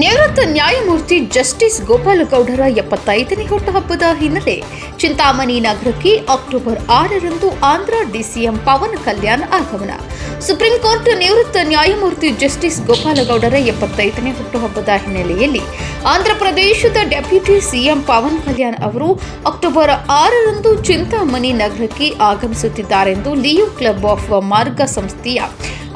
ನಿವೃತ್ತ ನ್ಯಾಯಮೂರ್ತಿ ಜಸ್ಟಿಸ್ ಗೋಪಾಲಗೌಡರ ಎಪ್ಪತ್ತೈದನೇ ಹುಟ್ಟುಹಬ್ಬದ ಹಿನ್ನೆಲೆ ಚಿಂತಾಮಣಿ ನಗರಕ್ಕೆ ಅಕ್ಟೋಬರ್ ಆರರಂದು ಆಂಧ್ರ ಡಿಸಿಎಂ ಪವನ್ ಕಲ್ಯಾಣ್ ಆಗಮನ. ಸುಪ್ರೀಂ ಕೋರ್ಟ್ ನಿವೃತ್ತ ನ್ಯಾಯಮೂರ್ತಿ ಜಸ್ಟಿಸ್ ಗೋಪಾಲಗೌಡರ ಎಪ್ಪತ್ತೈದನೇ ಹುಟ್ಟುಹಬ್ಬದ ಹಿನ್ನೆಲೆಯಲ್ಲಿ ಆಂಧ್ರಪ್ರದೇಶದ ಡೆಪ್ಯೂಟಿ ಸಿಎಂ ಪವನ್ ಕಲ್ಯಾಣ್ ಅವರು ಅಕ್ಟೋಬರ್ ಆರರಂದು ಚಿಂತಾಮಣಿ ನಗರಕ್ಕೆ ಆಗಮಿಸುತ್ತಿದ್ದಾರೆಂದು ಲಿಯೋ ಕ್ಲಬ್ ಆಫ್ ಮಾರ್ಗ ಸಂಸ್ಥೆಯ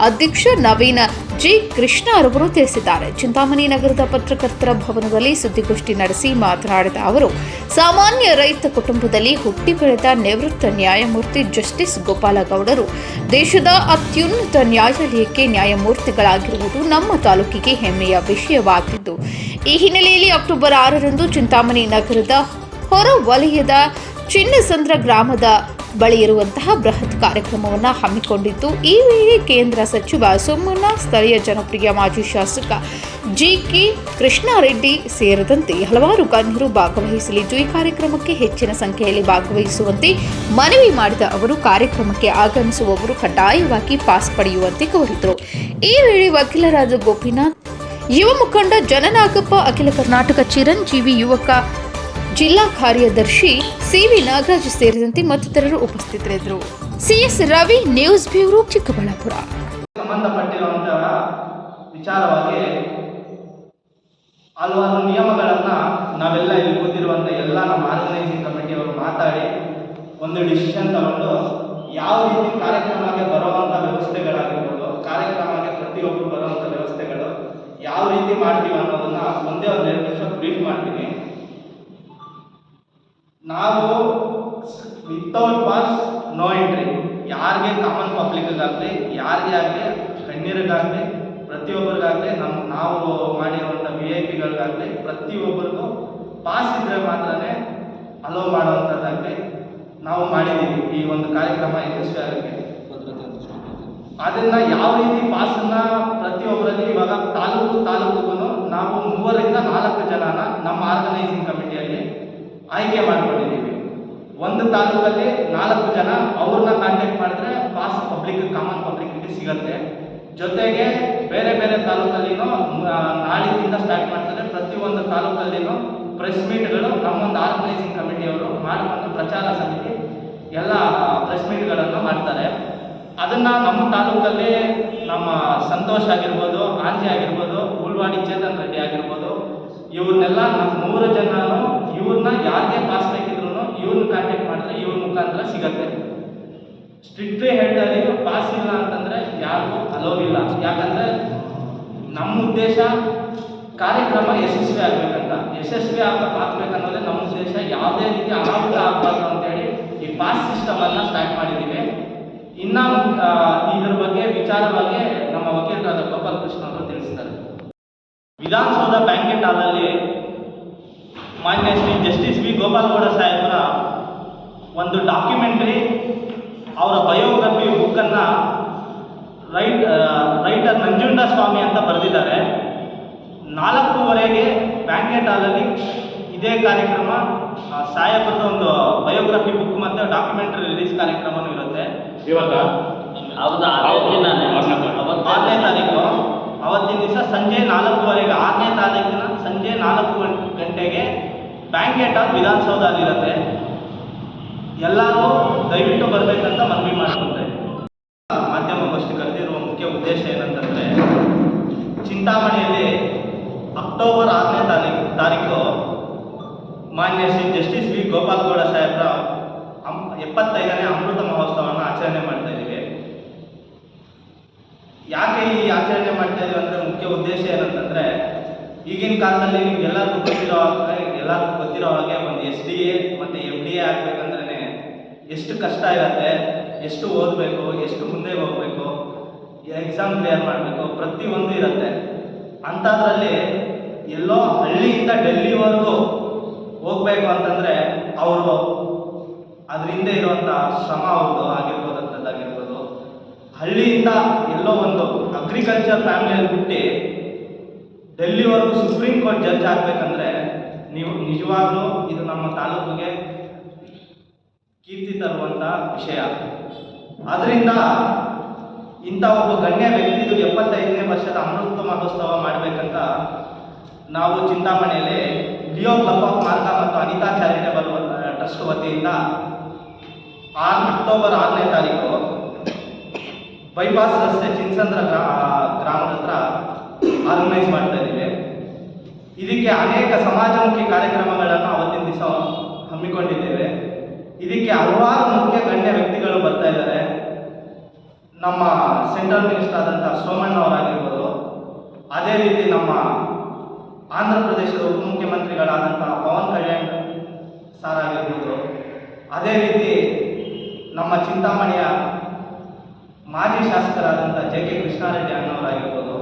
ಅಧ್ಯಕ್ಷ ನವೀನ ಜಿ ಕೃಷ್ಣ ಅವರು ತಿಳಿಸಿದ್ದಾರೆ. ಚಿಂತಾಮಣಿ ನಗರದ ಪತ್ರಕರ್ತರ ಭವನದಲ್ಲಿ ಸುದ್ದಿಗೋಷ್ಠಿ ನಡೆಸಿ ಮಾತನಾಡಿದ ಅವರು, ಸಾಮಾನ್ಯ ರೈತ ಕುಟುಂಬದಲ್ಲಿ ಹುಟ್ಟಿ ಬೆಳೆದ ನಿವೃತ್ತ ನ್ಯಾಯಮೂರ್ತಿ ಜಸ್ಟಿಸ್ ಗೋಪಾಲಗೌಡರು ದೇಶದ ಅತ್ಯುನ್ನತ ನ್ಯಾಯಾಲಯಕ್ಕೆ ನ್ಯಾಯಮೂರ್ತಿಗಳಾಗಿರುವುದು ನಮ್ಮ ತಾಲೂಕಿಗೆ ಹೆಮ್ಮೆಯ ವಿಷಯವಾಗಿದ್ದು, ಈ ಹಿನ್ನೆಲೆಯಲ್ಲಿ ಅಕ್ಟೋಬರ್ ಆರರಂದು ಚಿಂತಾಮಣಿ ನಗರದ ಹೊರ ವಲಯದ ಚಿನ್ನಸಂದ್ರ ಗ್ರಾಮದ ಬಳಿ ಇರುವಂತಹ ಬೃಹತ್ ಕಾರ್ಯಕ್ರಮವನ್ನು ಹಮ್ಮಿಕೊಂಡಿತ್ತು ಈ ವೇಳೆ ಕೇಂದ್ರ ಸಚಿವ ಸೋಮಣ್ಣ, ಸ್ಥಳೀಯ ಜನಪ್ರಿಯ ಮಾಜಿ ಶಾಸಕ ಜಿ ಕೆ ಕೃಷ್ಣಾರೆಡ್ಡಿ ಸೇರಿದಂತೆ ಹಲವಾರು ಗಣ್ಯರು ಭಾಗವಹಿಸಲಿದ್ದು ಈ ಕಾರ್ಯಕ್ರಮಕ್ಕೆ ಹೆಚ್ಚಿನ ಸಂಖ್ಯೆಯಲ್ಲಿ ಭಾಗವಹಿಸುವಂತೆ ಮನವಿ ಮಾಡಿದ ಅವರು, ಕಾರ್ಯಕ್ರಮಕ್ಕೆ ಆಗಮಿಸುವವರು ಕಡ್ಡಾಯವಾಗಿ ಪಾಸ್ ಪಡೆಯುವಂತೆ ಕೋರಿದರು. ಈ ವೇಳೆ ವಕೀಲರಾದ ಗೋಪಿನಾಥ್, ಯುವ ಮುಖಂಡ ಜನನಾಗಪ್ಪ, ಅಖಿಲ ಕರ್ನಾಟಕ ಚಿರಂಜೀವಿ ಯುವಕ ಜಿಲ್ಲಾ ಕಾರ್ಯದರ್ಶಿ ಸಿವಿ ನಾಗರಾಜ್ ಸೇರಿದಂತೆ ಮತ್ತಿತರರು ಉಪಸ್ಥಿತರಿದ್ದರು. CS Ravi, news bureau, Chikkaballapur. ಸಂಬಂಧಪಟ್ಟಿರುವಂತಹ ವಿಚಾರವಾಗಿ ಹಲವಾರು ನಿಯಮಗಳನ್ನು ನಾವೆಲ್ಲ ಇಲ್ಲಿ ಕೂತಿರುವಂಥ ಎಲ್ಲ ನಮ್ಮ ಆರ್ಗನೈಸಿಂಗ್ ಕಮಿಟಿಯವರು ಮಾತಾಡಿ ಒಂದು ಡಿಸಿಷನ್ ತಗೊಂಡು ಯಾವ ರೀತಿ ಕಾರ್ಯಕ್ರಮಕ್ಕೆ ಬರುವಂಥ ವ್ಯವಸ್ಥೆಗಳಾಗಿರ್ಬೋದು, ಕಾರ್ಯಕ್ರಮಕ್ಕೆ ಪ್ರತಿಯೊಬ್ಬರು ಬರುವಂಥ ವ್ಯವಸ್ಥೆಗಳು ಯಾವ ರೀತಿ ಮಾಡ್ತೀವಿ ಅನ್ನೋದನ್ನ ಒಂದೇ ಒಂದು ಎರಡು ನಿಮಿಷ ಬ್ರೀಫ್ ಮಾಡ್ತೀನಿ. ನಾವು ವಿತೌಟ್ ಪಾಸ್ ನೋ ಎಂಟ್ರಿ ಯಾರಿಗೆ ಕಾಮನ್ ಪಬ್ಲಿಕ್ಗಾಗಲಿ ಯಾರಿಗೆ ಆಗಲಿ, ಗಣ್ಯರಿಗಾಗಲಿ, ಪ್ರತಿಯೊಬ್ಬರಿಗಾಗಲಿ ನಮ್ಮ ನಾವು ಮಾಡಿರುವಂಥ ವಿ ಐ ಪಿಗಳಿಗಾಗಲಿ ಪ್ರತಿಯೊಬ್ಬರಿಗೂ ಪಾಸ್ ಇದ್ದರೆ ಮಾತ್ರನೇ ಅಲೋ ಮಾಡುವಂಥದ್ದಾಗಲಿ ನಾವು ಮಾಡಿದ್ದೀವಿ. ಈ ಒಂದು ಕಾರ್ಯಕ್ರಮ ಯಶಸ್ವಿ ಆಗೋಕ್ಕೆ. ಅದನ್ನ ಯಾವ ರೀತಿ ಪಾಸನ್ನ ಪ್ರತಿಯೊಬ್ಬರಲ್ಲಿ ಇವಾಗ ತಾಲೂಕು ತಾಲೂಕಿಗೂ ನಾವು ಮೂವರಿಂದ ನಾಲ್ಕು ಜನನ ನಮ್ಮ ಆರ್ಗನೈಸಿಂಗ್ ಕಮಿಟಿಯಲ್ಲಿ ಆಯ್ಕೆ ಮಾಡ್ಕೊಂಡಿದ್ದೀವಿ. ಒಂದು ತಾಲೂಕಲ್ಲಿ ನಾಲ್ಕು ಜನ ಅವ್ರನ್ನ ಕಾಂಟ್ಯಾಕ್ಟ್ ಮಾಡಿದ್ರೆ ಪಾಸ್ ಪಬ್ಲಿಕ್ ಕಾಮನ್ ಪಬ್ಲಿಕ್ಗೆ ಸಿಗತ್ತೆ. ಜೊತೆಗೆ ಬೇರೆ ಬೇರೆ ತಾಲೂಕಲ್ಲಿನೂ ನಾಳಿನಿಂದ ಸ್ಟಾರ್ಟ್ ಮಾಡ್ತಾರೆ. ಪ್ರತಿಯೊಂದು ತಾಲೂಕಲ್ಲಿನೂ ಪ್ರೆಸ್ ಮೀಟ್ಗಳು ನಮ್ಮೊಂದು ಆರ್ಗನೈಸಿಂಗ್ ಕಮಿಟಿಯವರು ಮಾಡುವಂಥ ಪ್ರಚಾರ ಸಮಿತಿ ಎಲ್ಲ ಪ್ರೆಸ್ ಮೀಟ್ಗಳನ್ನು ಮಾಡ್ತಾರೆ. ಅದನ್ನು ನಮ್ಮ ತಾಲೂಕಲ್ಲಿ ನಮ್ಮ ಸಂತೋಷ್ ಆಗಿರ್ಬೋದು, ಆಂಜಿ ಆಗಿರ್ಬೋದು, ಉಳ್ವಾಡಿ ಚೇತನ್ ರೆಡ್ಡಿ ಆಗಿರ್ಬೋದು ಇವ್ರನ್ನೆಲ್ಲ ನಮ್ಮ ಮೂರು ಜನನು ಇವ್ರನ್ನ ಯಾರಿಗೆ ಪಾಸ್ ಬೇಕಿದ್ರು ಇವ್ರನ್ನ ಕಾಂಟ್ಯಾಕ್ಟ್ ಮಾಡಿದ್ರೆ ಇವ್ರ ಮುಖಾಂತರ ಸಿಗತ್ತೆ. ಸ್ಟ್ರಿಕ್ಟ್ಲಿ ಹೇಳ್ತಾರೆ ಪಾಸ್ ಇಲ್ಲ ಅಂತಂದ್ರೆ ಯಾರಿಗೂ ಅಲೋವಿಲ್ಲ ಯಾಕಂದ್ರೆ ನಮ್ಮ ಉದ್ದೇಶ ಕಾರ್ಯಕ್ರಮ ಯಶಸ್ವಿ ಆಗ್ಬೇಕಂತ. ಯಶಸ್ವಿ ಆಗ ಆಗ್ಬೇಕನ್ನೋದೇ ನಮ್ಮ ಉದ್ದೇಶ. ಯಾವುದೇ ರೀತಿ ಅನಾಹುತ ಆಗಬಾರ್ದು ಅಂತೇಳಿ ಈ ಪಾಸ್ ಸಿಸ್ಟಮ್ ಅನ್ನ ಸ್ಟಾರ್ಟ್ ಮಾಡಿದ್ದೀವಿ. ಇನ್ನ ಇದ್ರ ಬಗ್ಗೆ ವಿಚಾರವಾಗಿ ನಮ್ಮ ವಕೀಲರಾದ ಗೋಪಾಲ್ ಕೃಷ್ಣ ಅವರು ತಿಳಿಸಿದ್ದಾರೆ ವಿಧಾನಸೌಧ ಬ್ಯಾಂಕೆಟ್ ಹಾಲಲ್ಲಿ ಮಾನ್ಯ ಶ್ರೀ ಜಸ್ಟಿಸ್ ವಿ ಗೋಪಾಲಗೌಡ ಸಾಹೇಬರ ಒಂದು ಡಾಕ್ಯುಮೆಂಟ್ರಿ ಅವರ ಬಯೋಗ್ರಫಿ ಬುಕ್ಕನ್ನು ರೈಟ್ ರೈಟರ್ ನಂಜುಂಡ ಸ್ವಾಮಿ ಅಂತ ಬರೆದಿದ್ದಾರೆ. ನಾಲ್ಕೂವರೆಗೆ ಬ್ಯಾಂಕೆಟ್ ಹಾಲಲ್ಲಿ ಇದೇ ಕಾರ್ಯಕ್ರಮ ಆ, ಸಾಹೇಬರದ ಒಂದು ಬಯೋಗ್ರಫಿ ಬುಕ್ ಮತ್ತು ಡಾಕ್ಯುಮೆಂಟ್ರಿ ರಿಲೀಸ್ ಕಾರ್ಯಕ್ರಮನೂ ಇರುತ್ತೆ. ಇವತ್ತ ಹೌದು ಅದೇ ದಿನಾನೇ. ಅವತ್ತೇ ಆರನೇ ತಾರೀಕು ಅವತ್ತಿನ ದಿವಸ ಸಂಜೆ ನಾಲ್ಕೂವರೆಗೆ, ಆರನೇ ತಾರೀಕಿನ ಸಂಜೆ ನಾಲ್ಕು ಗಂಟೆಗೆ ಬ್ಯಾಂಕೆಟ್ ಆಫ್ ವಿಧಾನಸೌಧದಲ್ಲಿರುತ್ತೆ ಎಲ್ಲರೂ ದಯವಿಟ್ಟು ಬರಬೇಕಂತ ಮನವಿ ಮಾಡ್ಕೊಂತೆ ಮಾಧ್ಯಮಗೋಷ್ಠಿ ಕರೆದಿರುವ ಮುಖ್ಯ ಉದ್ದೇಶ ಏನಂತಂದರೆ, ಚಿಂತಾಮಣಿಯಲ್ಲಿ ಅಕ್ಟೋಬರ್ ಆರನೇ ತಾರೀಕು ತಾರೀಕು ಮಾನ್ಯ ಶ್ರೀ ಜಸ್ಟಿಸ್ ವಿ ಗೋಪಾಲಗೌಡ ಸಾಹೇಬ್ರ ಅಮ್ ಎಪ್ಪತ್ತೈದನೇ ಅಮೃತ ಮಹೋತ್ಸವವನ್ನು ಆಚರಣೆ ಮಾಡ್ತಾ ಇದ್ದೀವಿ ಯಾಕೆ ಈ ಆಚರಣೆ ಮಾಡ್ತಾ ಇದೀವಿ ಅಂದ್ರೆ ಮುಖ್ಯ ಉದ್ದೇಶ ಏನಂತಂದ್ರೆ, ಈಗಿನ ಕಾಲದಲ್ಲಿ ನಿಮ್ಗೆ ಎಲ್ಲರಿಗೂ ಗೊತ್ತಿರೋ ಹಾಗೆ ಎಲ್ಲರಿಗೂ ಗೊತ್ತಿರೋ ಹಾಗೆ ಒಂದು ಎಸ್ ಡಿ ಎ ಮತ್ತೆ ಎಫ್ ಡಿ ಎ ಆಗ್ಬೇಕಂದ್ರೆ ಎಷ್ಟು ಕಷ್ಟ ಇರುತ್ತೆ, ಎಷ್ಟು ಓದಬೇಕು, ಎಷ್ಟು ಮುಂದೆ ಹೋಗ್ಬೇಕು ಎಕ್ಸಾಮ್ ಕ್ಲಿಯರ್ ಮಾಡಬೇಕು ಪ್ರತಿಯೊಂದು ಇರುತ್ತೆ. ಅಂಥದ್ರಲ್ಲಿ ಎಲ್ಲೋ ಹಳ್ಳಿಯಿಂದ ಡೆಲ್ಲಿವರೆಗೂ ಹೋಗ್ಬೇಕು ಅಂತಂದ್ರೆ ಅವರು ಅದ್ರ ಹಿಂದೆ ಇರುವಂಥ ಶ್ರಮ ಅವ್ರದ್ದು ಅಂಥದ್ದಾಗಿರ್ಬೋದು ಹಳ್ಳಿಯಿಂದ ಎಲ್ಲೋ ಒಂದು ಅಗ್ರಿಕಲ್ಚರ್ ಫ್ಯಾಮಿಲಿಯಲ್ಲಿ ಹುಟ್ಟಿ ಡೆಲ್ಲಿವರೆಗೂ ಸುಪ್ರೀಂ ಕೋರ್ಟ್ ಜಡ್ಜ್ ಆಗಬೇಕಂದ್ರೆ ನೀವು ನಿಜವಾಗ್ಲೂ ಇದು ನಮ್ಮ ತಾಲೂಕಿಗೆ ಕೀರ್ತಿ ತರುವಂಥ ವಿಷಯ. ಅದರಿಂದ ಇಂಥ ಒಬ್ಬ ಗಣ್ಯ ವ್ಯಕ್ತಿದು ಎಪ್ಪತ್ತೈದನೇ ವರ್ಷದ ಅಮೃತ ಮಹೋತ್ಸವ ಮಾಡಬೇಕಂತ ನಾವು ಚಿಂತಾಮಣಿಯಲ್ಲಿ ಲಿಯೋ ಕ್ಲಬ್ ಆಫ್ ಮಾರ್ಗ ಮತ್ತು ಅನಿತಾ ಚಾರಿಟೇಬಲ್ ಟ್ರಸ್ಟ್ ವತಿಯಿಂದ ಆರು ಅಕ್ಟೋಬರ್ ಆರನೇ ತಾರೀಕು ಬೈಪಾಸ್ ರಸ್ತೆ ಚಿನ್ಸಂದ್ರ ಗ್ರಾ ಗ್ರಾಮದ ಹತ್ರ ಆರ್ಗನೈಸ್ ಮಾಡ್ತಾ ಇದ್ದೀವಿ. ಇದಕ್ಕೆ ಅನೇಕ ಸಮಾಜಮುಖಿ ಕಾರ್ಯಕ್ರಮಗಳನ್ನು ಅವತ್ತಿನ ದಿವಸ ಹಮ್ಮಿಕೊಂಡಿದ್ದೇವೆ. ಇದಕ್ಕೆ ಹಲವಾರು ಮುಖ್ಯ ಗಣ್ಯ ವ್ಯಕ್ತಿಗಳು ಬರ್ತಾ ಇದ್ದಾರೆ. ನಮ್ಮ ಸೆಂಟ್ರಲ್ ಮಿನಿಸ್ಟರ್ ಆದಂಥ ಸೋಮಣ್ಣ ಅವರಾಗಿರ್ಬೋದು. ಅದೇ ರೀತಿ ನಮ್ಮ ಆಂಧ್ರ ಪ್ರದೇಶದ ಉಪಮುಖ್ಯಮಂತ್ರಿಗಳಾದಂಥ ಪವನ್ ಕಲ್ಯಾಣ್ ಸರ್ ಆಗಿರ್ಬೋದು. ಅದೇ ರೀತಿ ನಮ್ಮ ಚಿಂತಾಮಣಿಯ ಮಾಜಿ ಶಾಸಕರಾದಂಥ ಜೆ ಕೆ ಕೃಷ್ಣಾರೆಡ್ಡಿ ಅಣ್ಣವರಾಗಿರ್ಬೋದು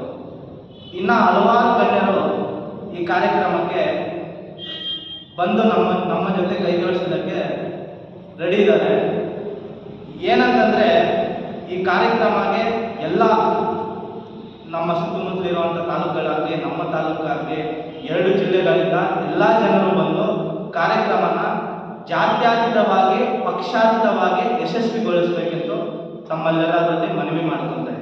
ಇನ್ನು ಹಲವಾರು ಗಣ್ಯರು ಈ ಕಾರ್ಯಕ್ರಮಕ್ಕೆ ಬಂದು ನಮ್ಮ ನಮ್ಮ ಜೊತೆ ಕೈ ಜೋಡಿಸೋದಕ್ಕೆ ರೆಡಿ ಇದ್ದಾರೆ. ಏನಂತಂದರೆ ಈ ಕಾರ್ಯಕ್ರಮಕ್ಕೆ ಎಲ್ಲ ನಮ್ಮ ಸುತ್ತಮುತ್ತಲಿರುವಂಥ ತಾಲೂಕುಗಳಾಗಲಿ, ನಮ್ಮ ತಾಲೂಕಾಗಲಿ ಎರಡು ಜಿಲ್ಲೆಗಳಿಂದ ಎಲ್ಲ ಜನರು ಬಂದು ಕಾರ್ಯಕ್ರಮನ ಜಾತ್ಯಾತೀತವಾಗಿ, ಪಕ್ಷಾತೀತವಾಗಿ ಯಶಸ್ವಿಗೊಳಿಸಬೇಕೆಂದು ತಮ್ಮಲ್ಲೆಲ್ಲರಲ್ಲಿ ಮನವಿ ಇದ್ದೀನಿ